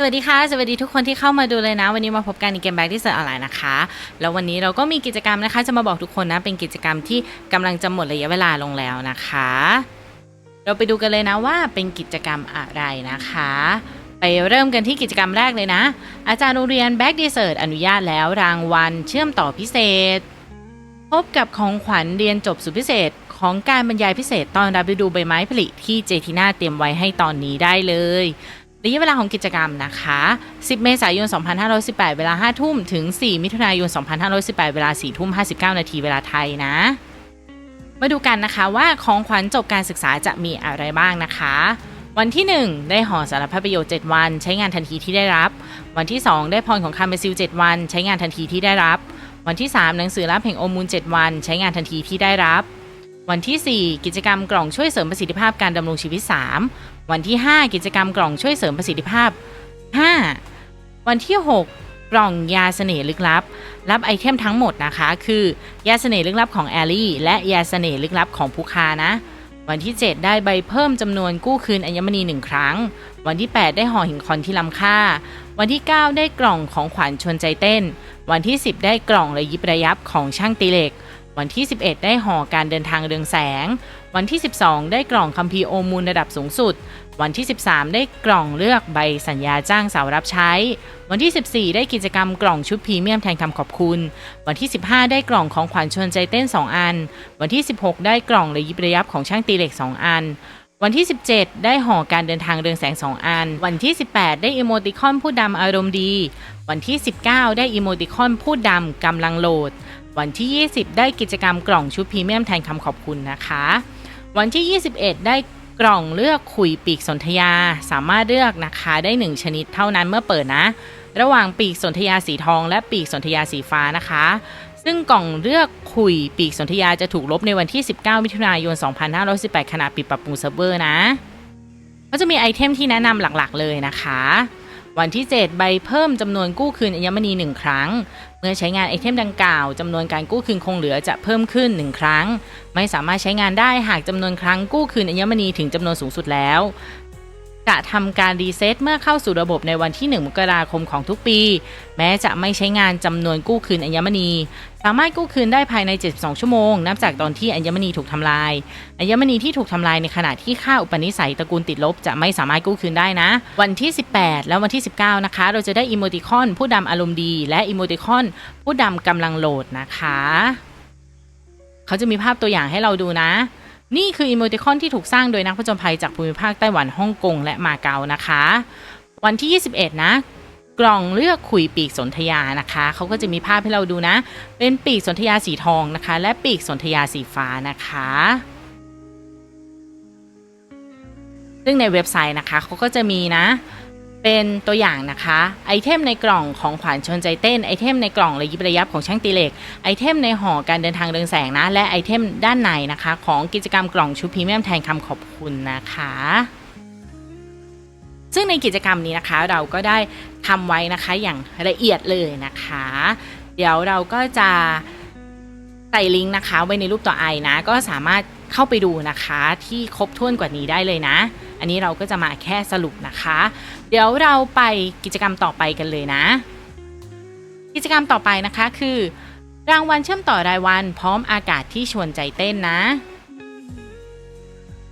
สวัสดีค่ะ สวัสดีทุกคนที่เข้ามาดูเลยนะ วันนี้มาพบกันในเกมแบ็กที่เสิร์ฟออนไลน์นะคะ แล้ววันนี้เราก็มีกิจกรรมนะคะ จะมาบอกทุกคนนะ เป็นกิจกรรมที่กำลังจะหมดระยะเวลาลงแล้วนะคะ เราไปดูกันเลยนะว่าเป็นกิจกรรมอะไรนะคะ ไปเริ่มกันที่กิจกรรมแรกเลยนะ อาจารย์โรงเรียนแบ็กดีเซิร์ตอนุญาตแล้วรางวัลเชื่อมต่อพิเศษ พบกับของขวัญเรียนจบสุดพิเศษ ของการบรรยายพิเศษตอนรับฤดูใบไม้ผลิที่เจทีน่าเตรียมไว้ให้ตอนนี้ได้เลย ระยะเวลาของกิจกรรมนะคะ 10 เมษายน 2518 เวลา 5 ทุ่ม ถึง 4 มิถุนายน 2518 เวลา 4 ทุ่ม 59 นาที เวลาไทยนะ มาดูกันนะคะว่าของขวัญจบการศึกษาจะมีอะไรบ้างนะคะ วันที่ 1 ได้ห่อสารพัดประโยชน์ 7 วัน ใช้งานทันทีที่ได้รับ วันที่ 2 ได้พรของคาเมซิล 7 วัน ใช้งานทันทีที่ได้รับ วันที่ 3 หนังสือรับแห่งโอมูล 7 วัน ใช้งานทันทีที่ได้รับ วันที่ 4 กิจกรรมกล่องช่วยเสริมประสิทธิภาพการดำรงชีวิต 3 วันที่ 5 กิจกรรมกล่องช่วยเสริมประสิทธิภาพ 5 วันที่ 6 กล่องยาเสน่ห์ลึกลับ รับไอเทมทั้งหมดนะคะ คือยาเสน่ห์ลึกลับของแอลลี่และยาเสน่ห์ลึกลับของภูคานะ วันที่ 7 ได้ใบเพิ่มจำนวนกู้คืนอัญมณีหนึ่งครั้ง วันที่ 8 ได้ห่อหินคอนที่ล้ำค่า วันที่ 9 ได้กล่องของขวัญชวนใจเต้น วันที่ 10 ได้กล่องระยิบระยับของช่างตีเหล็ก วันที่ 11 ได้ห่อการเดินทางเรืองแสง วันที่ 12 ได้กล่องคัมภีร์โอมูลระดับสูงสุด วันที่ 13 ได้กล่องเลือกใบสัญญาจ้างสาวรับใช้ วันที่ 14 ได้กิจกรรมกล่องชุดพรีเมียมแทนคำขอบคุณ วันที่ 15 ได้กล่องของขวัญชวนใจเต้น 2 อัน วันที่ 16 ได้กล่องระยิบระยับของช่างตีเหล็ก 2 อันวันที่ 17 ได้ห่อการเดินทางเรืองแสง 2 อัน วันที่ 18 ได้อีโมติคอนผู้ดำอารมณ์ดี วันที่ 19 ได้อีโมติคอนผู้ดำกำลังโหลด วันที่ 20 ได้กิจกรรมกล่องชุดพรีเมียมแทนคำขอบคุณนะคะ วันที่ 21 ได้กล่องเลือกขุยปีกสนธยาสามารถเลือกนะคะได้ 1 ชนิดเท่านั้นเมื่อเปิดนะ ระหว่างปีกสนธยาสีทองและปีกสนธยาสีฟ้านะคะ ซึ่งกล่องเลือกขุยปีกสนธยาจะถูกลบในวันที่ 19 มิถุนายน 2518ขณะปิดปรับปรุงเซิร์ฟเวอร์นะก็จะมีไอเทมที่แนะนำหลักๆเลยนะคะ วันที่ 7 ใบเพิ่มจำนวนกู้คืนอัญมณี 1 ครั้ง เมื่อใช้งานไอเทมดังกล่าวจำนวนการกู้คืนคงเหลือจะเพิ่มขึ้น 1 ครั้ง ไม่สามารถใช้งานได้หากจำนวนครั้งกู้คืนอัญมณีถึงจำนวนสูงสุดแล้ว จะทำการรีเซ็ตเมื่อเข้าสู่ระบบในวันที่ 1 มกราคมของทุกปี แม้จะไม่ใช้งานจำนวนกู้คืนอัญมณี สามารถกู้คืนได้ภายใน 72 ชั่วโมง นับจากตอนที่อัญมณีถูกทำลาย อัญมณีที่ถูกทำลายในขณะที่ค่าอุปนิสัยตระกูลติดลบ จะไม่สามารถกู้คืนได้นะ วันที่ 18 และวันที่ 19 นะคะ เราจะได้อีโมติคอน ผู้ดำอารมณ์ดี และอีโมติคอน ผู้ดำกำลังโหลดนะคะ เขาจะมีภาพตัวอย่างให้เราดูนะ นี่คืออีโมติคอนที่ถูกสร้างโดยนักผจญภัยจากภูมิภาคไต้หวันฮ่องกงและมาเก๊านะคะ วันที่ 21 นะกล่องเลือกขุยปีกสนธยานะคะเขาก็จะมีภาพให้เราดูนะ เป็นปีกสนธยาสีทองนะคะ และปีกสนธยาสีฟ้านะคะ ซึ่งในเว็บไซต์นะคะเขาก็จะมีนะ เป็นตัวอย่างนะคะ ไอเทมในกล่องของขวัญชนใจเต้น ไอเทมในกล่องระยิบระยับของช่างตีเหล็ก ไอเทมในห่อการเดินทางเรืองแสงนะ และไอเทมด้านในนะคะ ของกิจกรรมกล่องชุดพรีเมียมแทนคำขอบคุณนะคะ ซึ่งในกิจกรรมนี้นะคะ เราก็ได้ทำไว้นะคะอย่างละเอียดเลยนะคะ เดี๋ยวเราก็จะใส่ลิงก์นะคะไว้ในรูปตัวไอนะ ก็สามารถ เข้าไปดูนะคะที่ครบถ้วนกว่านี้ได้เลยนะ อันนี้เราก็จะมาแค่สรุปนะคะ เดี๋ยวเราไปกิจกรรมต่อไปกันเลยนะ กิจกรรมต่อไปนะคะคือ รางวัลเชื่อมต่อรายวันพร้อมอากาศที่ชวนใจเต้นนะ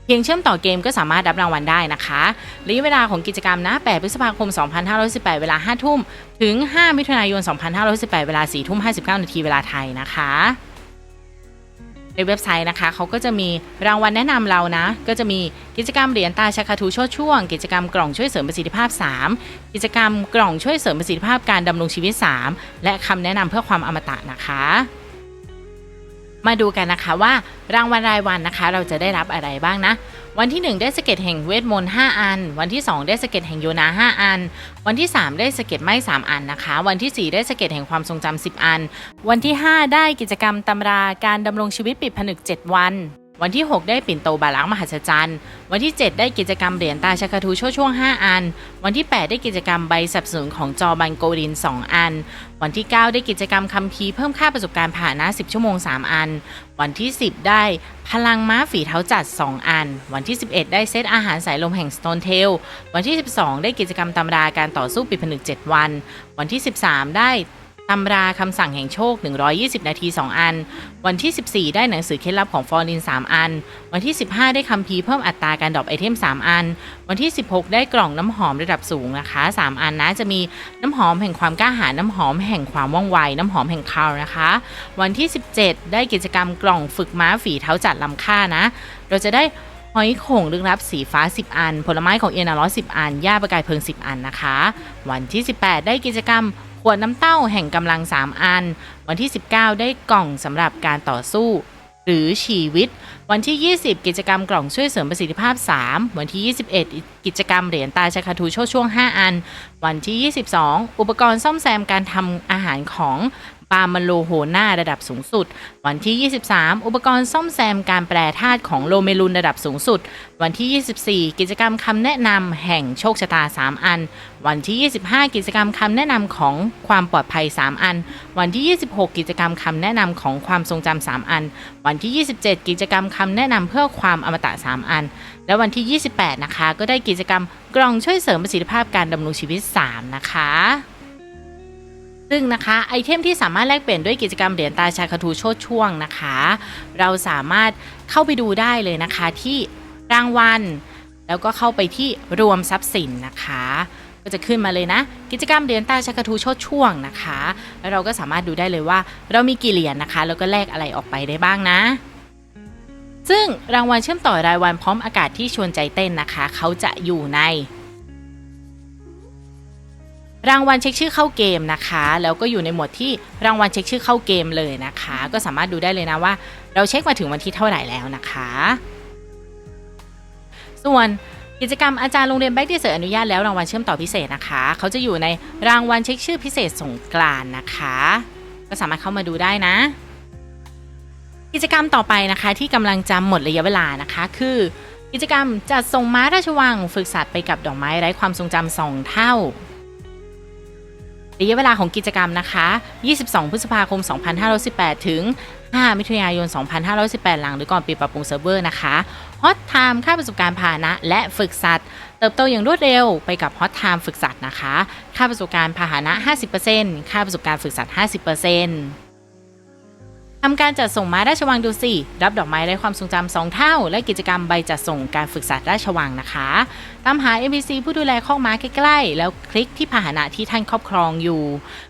เพียงเชื่อมต่อเกมก็สามารถรับรางวัลได้นะคะระยะเวลาของกิจกรรมนะ 8 พฤษภาคม 2518 เวลา 5 ทุ่ม ถึง 5 มิถุนายน 2518 เวลา 4 ทุ่ม 59 นาทีเวลาไทยนะคะ ในเว็บไซต์นะคะเขาก็จะมีรางวัลแนะนำเรานะ ก็จะมีกิจกรรมเหรียญตาชาคาทูโชดช่วง กิจกรรมกล่องช่วยเสริมประสิทธิภาพ 3 กิจกรรมกล่องช่วยเสริมประสิทธิภาพการดำรงชีวิต 3 และคำแนะนำเพื่อความอมตะนะคะ มาดูกันนะคะว่ารางวัลรายวันนะคะ เราจะได้รับอะไรบ้างนะ วันที่ 1 ได้สเก็ตแห่งเวทมนต์5อัน วันที่ 2 ได้สเก็ตแห่งโยนา5อัน วันที่ 3 ได้สเก็ตไม้3อันนะคะ วันที่ 4 ได้สเก็ตแห่งความทรงจำ10 อัน วันที่ 5 ได้กิจกรรมตำราการดำรงชีวิตปิดผนึก 7 วัน วันที่ 6 ได้ปิ่นโตบาลังมหัศจรรย์ วันที่ 7 ได้กิจกรรมเหรียญตาชาคาทูช่วช่วง 5 อัน วันที่ 8 ได้กิจกรรมใบสับสนของจอบันโกดิน 2 อัน วันที่ 9 ได้กิจกรรมคัมภีร์เพิ่มค่าประสบการณ์ผ่านน้า10 ชั่วโมง 3 อัน วันที่ 10 ได้พลังม้าฝีเท้าจัด 2 อัน วันที่ 11 ได้เซตอาหารสายลมแห่ง Stone Tail วันที่ 12 ได้กิจกรรมตำราการต่อสู้ปิดผนึก 7 วัน วันที่ 13 ได้ ตำราคำสั่งแห่งโชค 120 นาที 2 อัน วันที่ 14 ได้หนังสือเคล็ดลับของฟอร์ลิน 3 อัน วันที่ 15 ได้คัมภีเพิ่มอัตราการดรอปไอเทม 3 อัน วันที่ 16 ได้กล่องน้ำหอมระดับสูงนะคะ 3 อันนะจะมีน้ำหอมแห่งความกล้าหาญน้ำหอมแห่งความว่องไว น้ำหอมแห่งคาวนะคะ วันที่ 17 ได้กิจกรรมกล่องฝึกม้าฝีเท้าจัดลำค่านะ เราจะได้หอยโข่งลึกลับสีฟ้า 10 อัน ผลไม้ของเอนาร้อ10 อันหญ้าประกายเพลิง 10 อันนะคะ วันที่ 18 ได้กิจกรรม วดน้ำเต้าแห่งกำลัง 3 อัน วันที่ 19 ได้กล่องสำหรับการต่อสู้ หรือชีวิต วันที่ 20 กิจกรรมกล่องช่วยเสริมประสิทธิภาพ 3 วันที่ 21 กิจกรรมเหรียญตาชาคาทูโชช่วง 5 อัน วันที่ 22 อุปกรณ์ซ่อมแซมการทำอาหารของปามาโลโฮนาระดับสูงสุด วันที่ 23 อุปกรณ์ซ่อมแซมการแปรธาตุของโลเมลุนระดับสูงสุด วันที่ 24 กิจกรรมคำแนะนำแห่งโชคชะตา 3 อัน วันที่ 25 กิจกรรมคำแนะนำของความปลอดภัย 3 อัน วันที่ 26 กิจกรรมคำแนะนำของความทรงจำ3อัน วันที่ 27 กิจกรรมคำแนะนำเพื่อความอมตะ 3 อัน และวันที่ 28 นะคะ ก็ได้กิจกรรมกล่องช่วยเสริมประสิทธิภาพการดำรงชีวิต 3 นะคะซึ่งนะคะไอเทมที่สามารถแลกเปลี่ยนด้วยกิจกรรมเหรียญตาชาคาทูโชดช่วงนะคะ เราสามารถเข้าไปดูได้เลยนะคะที่รางวัล แล้วก็เข้าไปที่รวมทรัพย์สินนะคะ ก็จะขึ้นมาเลยนะ กิจกรรมเหรียญตาชาคาทูโชดช่วงนะคะ แล้วเราก็สามารถดูได้เลยว่า เรามีกี่เหรียญนะคะ แล้วก็แลกอะไรออกไปได้บ้างนะ ซึ่งรางวัลเชื่อมต่อรายวันพร้อมอากาศที่ชวนใจเต้นนะคะ เขาจะอยู่ใน รางวัลเช็คชื่อเข้าเกมนะคะ แล้วก็อยู่ในหมวดที่รางวัลเช็คชื่อเข้าเกมเลยนะคะ ก็สามารถดูได้เลยนะว่า เราเช็คมาถึงวันที่เท่าไหร่แล้วนะคะ ส่วนกิจกรรมอาจารย์โรงเรียนแบ็กที่เสออนุญาตแล้วรางวัลเชื่อมต่อพิเศษนะคะ เขาจะอยู่ในรางวัลเช็คชื่อพิเศษสงกรานนะคะ ก็สามารถเข้ามาดูได้นะ กิจกรรมต่อไปนะคะที่กำลังจะหมดระยะเวลานะคะ คือ กิจกรรมจัดส่งม้าราชวังฝึกสัตว์ไปกับดอกไม้ไร้ความทรงจำสองเท่าระยะเวลาของกิจกรรมนะคะ 22 พฤษภาคม 2518 ถึง 5 มิถุนายน 2518 หลังหรือก่อนปิดปรับปรุงเซิร์ฟเวอร์นะคะฮอตไทม์ค่าประสบการณ์พาหนะ และฝึกสัตว์ เติบโตอย่างรวดเร็วไปกับฮอตไทม์ฝึกสัตว์นะคะ ค่าประสบการณ์พาหนะ 50%ค่าประสบการณ์ฝึกสัตว์ 50% ทำการจัดส่งม้าราชวังดูสิรับดอกไม้ได้ความทรงจำสองเท่า และกิจกรรมใบจัดส่งการฝึกสัตว์ราชวังนะคะ ตามหา NPC ผู้ดูแลคอกม้าใกล้ๆ แล้วคลิกที่พาหนะที่ท่านครอบครองอยู่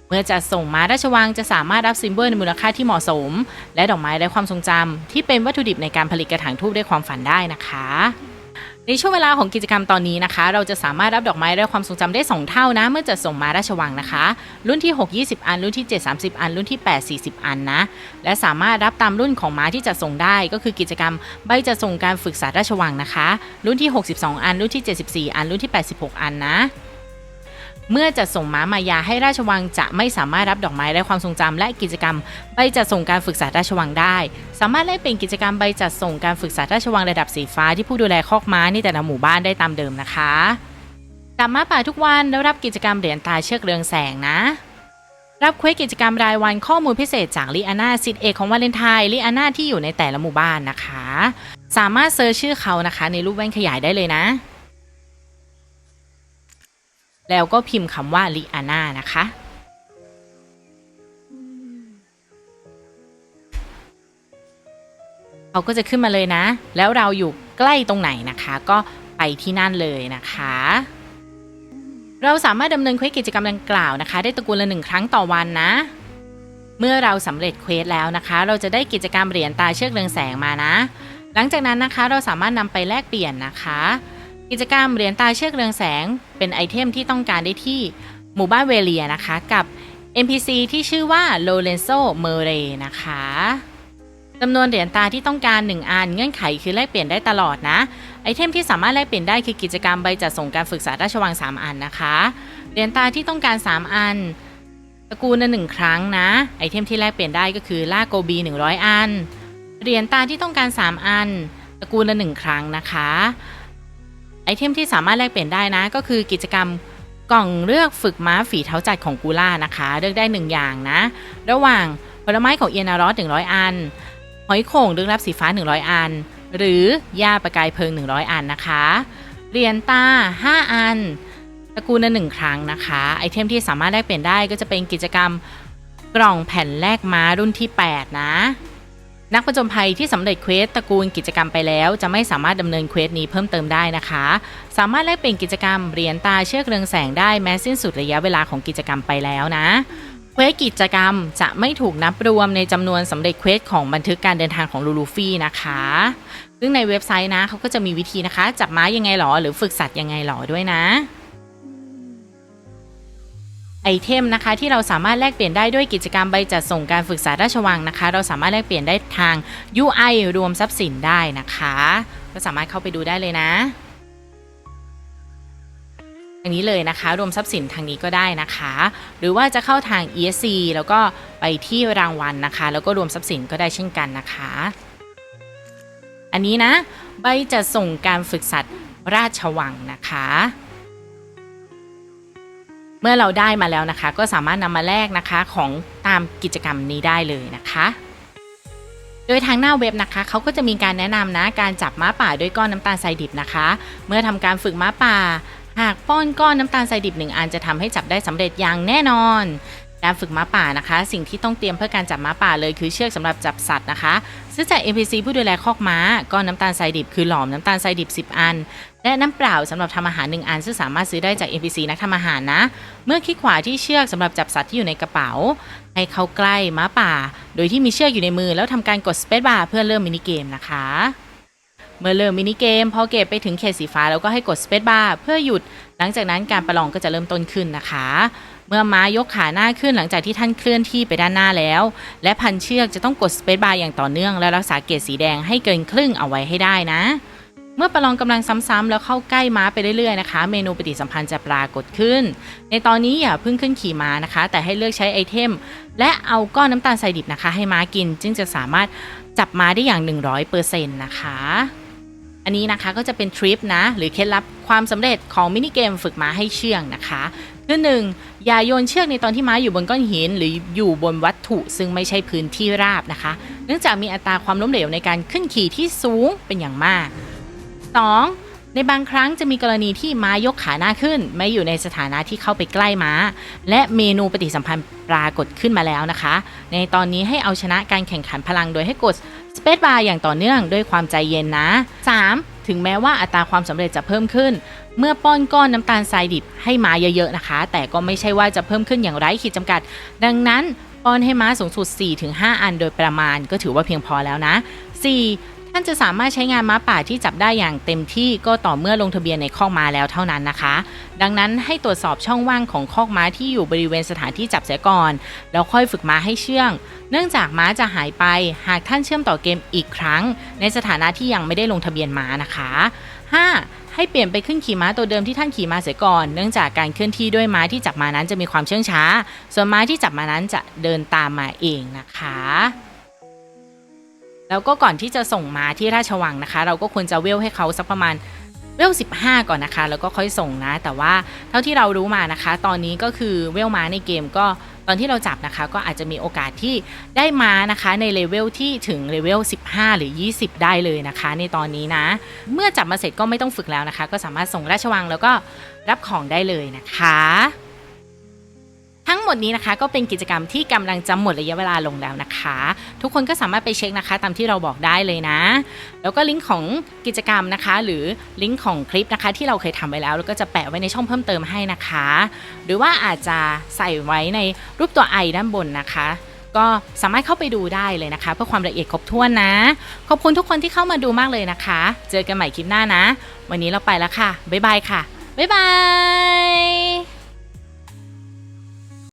เมื่อจัดส่งม้าราชวังจะสามารถรับซิมเบอร์ในมูลค่าที่เหมาะสม และดอกไม้ได้ความทรงจำที่เป็นวัตถุดิบในการผลิตกระถางทูบได้ความฝันได้นะคะ ในช่วงเวลาของกิจกรรมตอนนี้นะคะ เราจะสามารถรับดอกไม้ไร้ความทรงจำได้ 2 เท่านะ เมื่อจะส่งมาราชวังนะคะ รุ่นที่ 6 20 อัน รุ่นที่ 7 30 อัน รุ่นที่ 8 40 อันนะ และสามารถรับตามรุ่นของม้าที่จะส่งได้ก็คือกิจกรรมใบจะส่งการฝึกสัตว์ราชวังนะคะ รุ่นที่ 62 อัน รุ่นที่ 74 อัน รุ่นที่ 86 อันนะ เมื่อจัดส่งม้ามายาให้ราชวังจะไม่สามารถรับดอกไม้และความทรงจำและกิจกรรมใบจัดส่งการฝึกสัตว์ราชวังได้ สามารถแลกเป็นกิจกรรมใบจัดส่งการฝึกสัตว์ราชวังระดับสีฟ้าที่ผู้ดูแลคอกม้าในแต่ละหมู่บ้านได้ตามเดิมนะคะกลับมาป่าทุกวันแล้วรับกิจกรรมเหรียญตาเชือกเรืองแสงนะ รับเควสกิจกรรมรายวันข้อมูลพิเศษจากลิอาน่าสิทธิเอกของวาเลนไทน์ลิอาน่าที่อยู่ในแต่ละหมู่บ้านนะคะ สามารถเซิร์ชชื่อเขานะคะ ในรูปแว่นขยายได้เลยนะ แล้วก็พิมพ์คำว่าลิอาน่านะคะ เขาก็จะขึ้นมาเลยนะ แล้วเราอยู่ใกล้ตรงไหนนะคะ ก็ไปที่นั่นเลยนะคะ เราสามารถดำเนินเควสกิจกรรมดังกล่าวนะคะ ได้ตระกูลละหนึ่งครั้งต่อวันนะ เมื่อเราสำเร็จเควสแล้วนะคะ เราจะได้กิจกรรมเหรียญตาเชือกเรืองแสงมานะ หลังจากนั้นนะคะเราสามารถนำไปแลกเปลี่ยนนะคะ กิจกรรมเหรียญตาเชือกเรืองแสง เป็นไอเทมที่ต้องการได้ที่หมู่บ้านเวเลียนะคะ กับ NPC ที่ชื่อว่าโลเรนโซเมเรนะคะจำนวนเหรียญตาที่ต้องการ 1อันเงื่อนไขคือแลกเปลี่ยนได้ตลอดนะ ไอเทมที่สามารถแลกเปลี่ยนได้คือกิจกรรมใบจัดส่งการฝึกษาราชวัง 3 อันนะคะ เหรียญตาที่ต้องการ 3 อันตระกูลละหนึ่งครั้งนะ ไอเทมที่แลกเปลี่ยนได้ก็คือล่าโกบี 100 อัน เหรียญตาที่ต้องการ 3 อันตระกูลละ1ครั้งนะคะ ไอเทมที่สามารถแลกเปลี่ยนได้นะ ก็คือกิจกรรมกล่องเลือกฝึกม้าฝีเท้าจัดของกูล่านะคะ เลือกได้ 1 อย่างนะ ระหว่างผลไม้ของเอียนารอส100 อัน หอยโข่งลึกลับสีฟ้า 100 อัน หรือหญ้าประกายเพลิง 100 อันนะคะ เรียญตา 5 อัน ตะกูลละหนึ่งครั้งนะคะ ไอเทมที่สามารถแลกเปลี่ยนได้ก็จะเป็นกิจกรรมกล่องแผ่นแลกม้ารุ่นที่ 8 นะ นักผจญภัยที่สำเร็จเควสตระกูลกิจกรรมไปแล้ว จะไม่สามารถดำเนินเควสนี้เพิ่มเติมได้นะคะ สามารถแลกเปลี่ยนกิจกรรมเหรียญตาเชือกเรืองแสงได้แม้สิ้นสุดระยะเวลาของกิจกรรมไปแล้วนะเควสกิจกรรมจะไม่ถูกนับรวมในจำนวนสำเร็จเควสของบันทึกการเดินทางของลูลูฟี่นะคะ ซึ่งในเว็บไซต์นะเขาก็จะมีวิธีนะคะ จับม้ายังไงหรอหรือฝึกสัตว์ยังไงหรอด้วยนะ ไอเทมนะคะที่เราสามารถแลกเปลี่ยนได้ด้วยกิจกรรมใบจัดส่งการฝึกษาราชวังนะคะ เราสามารถแลกเปลี่ยนได้ทาง UI รวมทรัพย์สินได้นะคะ ก็สามารถเข้าไปดูได้เลยนะอันนี้เลยนะคะ รวมทรัพย์สินทางนี้ก็ได้นะคะ หรือว่าจะเข้าทาง ESC แล้วก็ไปที่รางวัลนะคะ แล้วก็รวมทรัพย์สินก็ได้เช่นกันนะคะ อันนี้นะ ใบจัดส่งการฝึกสัตว์ราชวังนะคะ เมื่อเราได้มาแล้วนะคะ ก็สามารถนำมาแลกนะคะของตามกิจกรรมนี้ได้เลยนะคะโดยทางหน้าเว็บนะคะเขาก็จะมีการแนะนำนะการจับม้าป่าด้วยก้อนน้ำตาลทรายดิบนะคะ เมื่อทำการฝึกม้าป่า หากป้อนก้อนน้ำตาลทรายดิบหนึ่งอันจะทำให้จับได้สำเร็จอย่างแน่นอน การฝึกม้าป่านะคะ สิ่งที่ต้องเตรียมเพื่อการจับม้าป่าเลยคือเชือกสำหรับจับสัตว์นะคะซื้อจาก NPC ผู้ดูแลคอกม้าก้อนน้ำตาลทรายดิบคือหลอมน้ำตาลทรายดิบ 10 อัน และน้ำเปล่าสำหรับทำอาหาร 1 อัน ซึ่งสามารถซื้อได้จาก NPC นักทำอาหารนะ เมื่อคลิกขวาที่เชือกสำหรับจับสัตว์ที่อยู่ในกระเป๋า ให้เข้าใกล้ม้าป่า โดยที่มีเชือกอยู่ในมือ แล้วทำการกด Space Bar เพื่อเริ่มมินิเกมนะคะเมื่อเริ่มมินิเกมพอเก็บไปถึงเขตสีฟ้าแล้วก็ให้กด Space Bar เพื่อหยุด หลังจากนั้นการประลองก็จะเริ่มต้นขึ้นนะคะ เมื่อม้ายกขาหน้าขึ้นหลังจากที่ท่านเคลื่อนที่ไปด้านหน้าแล้ว และพันเชือกจะต้องกด Space Bar อย่างต่อเนื่อง และรักษาเกรดสีแดงให้เกินครึ่งเอาไว้ให้ได้นะ เมื่อประลองกำลังซ้ำๆแล้วเข้าใกล้ม้าไปเรื่อยๆนะคะ เมนูปฏิสัมพันธ์จะปรากฏขึ้น ในตอนนี้อย่าเพิ่งขึ้นขี่ม้านะคะ แต่ให้เลือกใช้ไอเทม และเอาก้อนน้ำตาลทรายดิบนะคะ ให้ม้ากิน จึงจะสามารถจับม้าได้อย่าง 100%นะคะ อันนี้นะคะก็จะเป็นทริปนะ หรือเคล็ดลับความสำเร็จของมินิเกมฝึกม้าให้เชื่องนะคะคือหนึ่งอย่าโยนเชือกในตอนที่ม้าอยู่บนก้อนหิน หรืออยู่บนวัตถุซึ่งไม่ใช่พื้นที่ราบนะคะ เนื่องจากมีอัตราความล้มเหลวในการขึ้นขี่ที่สูงเป็นอย่างมาก 2. ในบางครั้งจะมีกรณีที่ม้ายกขาหน้าขึ้น ไม่อยู่ในสถานะที่เข้าไปใกล้ม้า และเมนูปฏิสัมพันธ์ปรากฏขึ้นมาแล้วนะคะ ในตอนนี้ให้เอาชนะการแข่งขันพลังโดยให้กด Space Bar อย่างต่อเนื่องด้วยความใจเย็นนะ 3. ถึงแม้ว่าอัตราความสำเร็จจะเพิ่มขึ้น เมื่อป้อนก้อนน้ำตาลทรายดิบให้ม้าเยอะๆนะคะ แต่ก็ไม่ใช่ว่าจะเพิ่มขึ้นอย่างไร้ขีดจำกัด ดังนั้นป้อนให้ม้าสูงสุด 4-5 อันโดยประมาณก็ถือว่าเพียงพอแล้วนะ 4. ท่านจะสามารถใช้งานม้าป่าที่จับได้อย่างเต็มที่ก็ต่อเมื่อลงทะเบียนในคอกม้าแล้วเท่านั้นนะคะ ดังนั้นให้ตรวจสอบช่องว่างของคอกม้าที่อยู่บริเวณสถานที่จับเสียก่อน แล้วค่อยฝึกม้าให้เชื่อง เนื่องจากม้าจะหายไป หากท่านเชื่อมต่อเกมอีกครั้ง ในสถานะที่ยังไม่ได้ลงทะเบียนม้านะคะ 5. ให้เปลี่ยนไปขึ้นขี่ม้าตัวเดิมที่ท่านขี่มาเสียก่อน เนื่องจากการเคลื่อนที่ด้วยม้าที่จับมานั้นจะมีความเชื่องช้า ส่วนม้าที่จับมานั้นจะเดินตามมาเองนะคะ แล้วก็ก่อนที่จะส่งมาที่ราชวังนะคะ เราก็ควรจะเวลให้เขาสักประมาณเวล 15 ก่อนนะคะ แล้วก็ค่อยส่งนะ แต่ว่าเท่าที่เรารู้มานะคะ ตอนนี้ก็คือเวลม้าในเกมก็ตอนที่เราจับนะคะ ก็อาจจะมีโอกาสที่ได้ม้านะคะในเลเวลที่ถึงเลเวล 15 หรือ 20 ได้เลยนะคะ ในตอนนี้นะ เมื่อจับมาเสร็จก็ไม่ต้องฝึกแล้วนะคะ ก็สามารถส่งราชวังแล้วก็รับของได้เลยนะคะ ทั้งหมดนี้นะคะก็เป็นกิจกรรมที่กำลังจะหมดระยะเวลาลงแล้วนะคะ ทุกคนก็สามารถไปเช็คนะคะ ตามที่เราบอกได้เลยนะ แล้วก็ลิงก์ของกิจกรรมนะคะ หรือลิงก์ของคลิปนะคะ ที่เราเคยทำไว้แล้วแล้วก็จะแปะไว้ในช่องเพิ่มเติมให้นะคะ หรือว่าอาจจะใส่ไว้ในรูปตัวไอด้านบนนะคะก็สามารถเข้าไปดูได้เลยนะคะ เพื่อความละเอียดครบถ้วนนะ ขอบคุณทุกคนที่เข้ามาดูมากเลยนะคะ เจอกันใหม่คลิปหน้านะ วันนี้เราไปแล้วค่ะ บ๊ายบายค่ะ บ๊ายบาย